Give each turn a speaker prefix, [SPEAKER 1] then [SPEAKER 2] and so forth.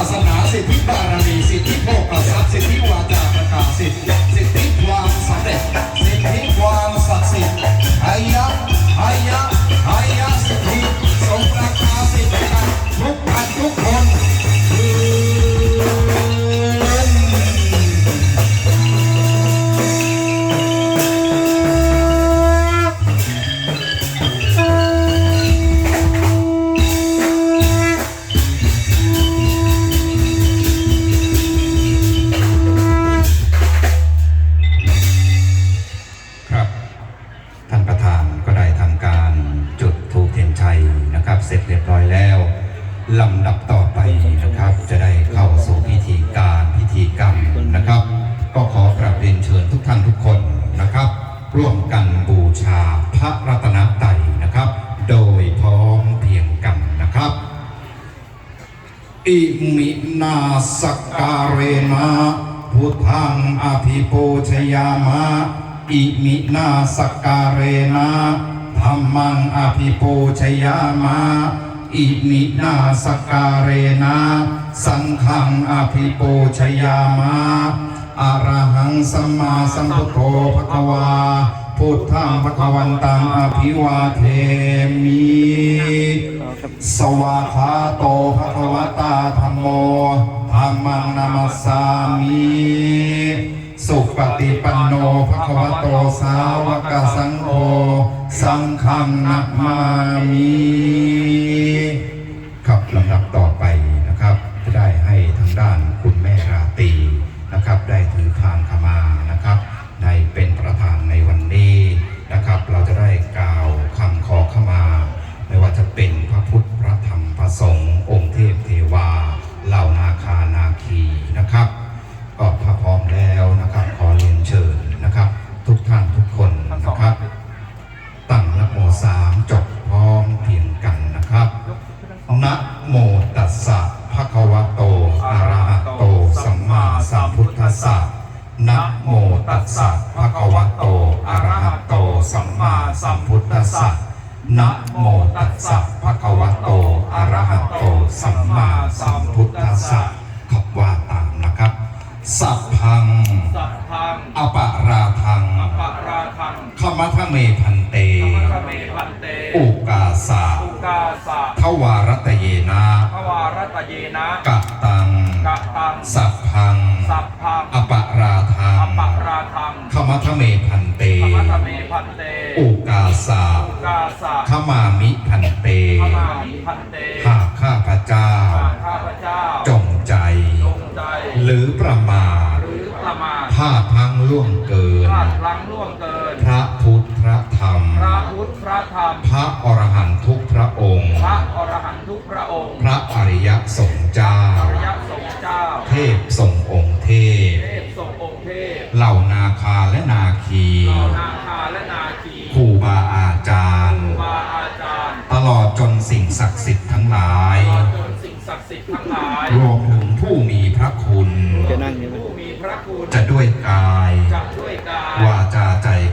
[SPEAKER 1] าสนาสิทธิบารมีสิทธิพย์ อิมินา
[SPEAKER 2] สการเรนะพุทธังอภิปูชยามะ อิมินาสการเรนะธรรมังอภิปูชยามะ อิมินาสการเรนะ สังฆังอภิปูชยามะ อะระหังสัมมาสัมพุทโธภควาพุทธังภควันตังอภิวาเทมิสวาคาโตภะคะวะตาธัมโมธัมมังนามัสสามิสุปฏิปันโนภะคะวะโตสาวกสังโฆสังฆังนะมามิ โตสัมมาสัมพุทธัสสะขับว่าตามนะครับ สัพพัง
[SPEAKER 3] สัพพัง
[SPEAKER 2] อปาราทัง
[SPEAKER 3] อปาราทัง
[SPEAKER 2] ขมัทเมพันเต
[SPEAKER 3] ธรรมะเมพันเต
[SPEAKER 2] อุกาสา
[SPEAKER 3] อุกาสะ
[SPEAKER 2] ทวารตเยนะ
[SPEAKER 3] ภวารัตเยนะ
[SPEAKER 2] กะตัง
[SPEAKER 3] กะตัง
[SPEAKER 2] สัพพัง
[SPEAKER 3] สัพพัง
[SPEAKER 2] อปาราทัง
[SPEAKER 3] อปาราทัง
[SPEAKER 2] ขมัทเมพันเต
[SPEAKER 3] ธรรมะเมพันเต
[SPEAKER 2] อุกาสา
[SPEAKER 3] อุกาสะ
[SPEAKER 2] ขมามิพันเต
[SPEAKER 3] ขมามิพันเต
[SPEAKER 2] ห มาท
[SPEAKER 3] หรือประมาท
[SPEAKER 2] พลาดพลังล่วงเกิน
[SPEAKER 3] พลาดพลั้งล่วงเกิน
[SPEAKER 2] พระพุทธพระธรรม
[SPEAKER 3] พระพุทธพระธรรม
[SPEAKER 2] พระอรหันตุทุกพระองค์
[SPEAKER 3] พระอรหันตุพระองค์
[SPEAKER 2] พระอริยสงฆ์เจ้า
[SPEAKER 3] อริยสงฆ์เจ้า
[SPEAKER 2] เทพทรงองค์เทพ
[SPEAKER 3] เทพทรงองค์เทพ
[SPEAKER 2] เหล่านาคาและนาคี
[SPEAKER 3] เหล่านาคาและนาคี
[SPEAKER 2] ครูบาอาจารย์
[SPEAKER 3] ครูบาอาจารย์
[SPEAKER 2] ตลอดจนสิ่งศักดิ์สิทธิ์ทั้งหลาย
[SPEAKER 3] ตลอดจนสิ่งศักดิ์สิทธิ์ทั้งหลาย
[SPEAKER 2] รวมถึงผู้มีพระคุณ
[SPEAKER 3] จะ
[SPEAKER 2] ด้วยกา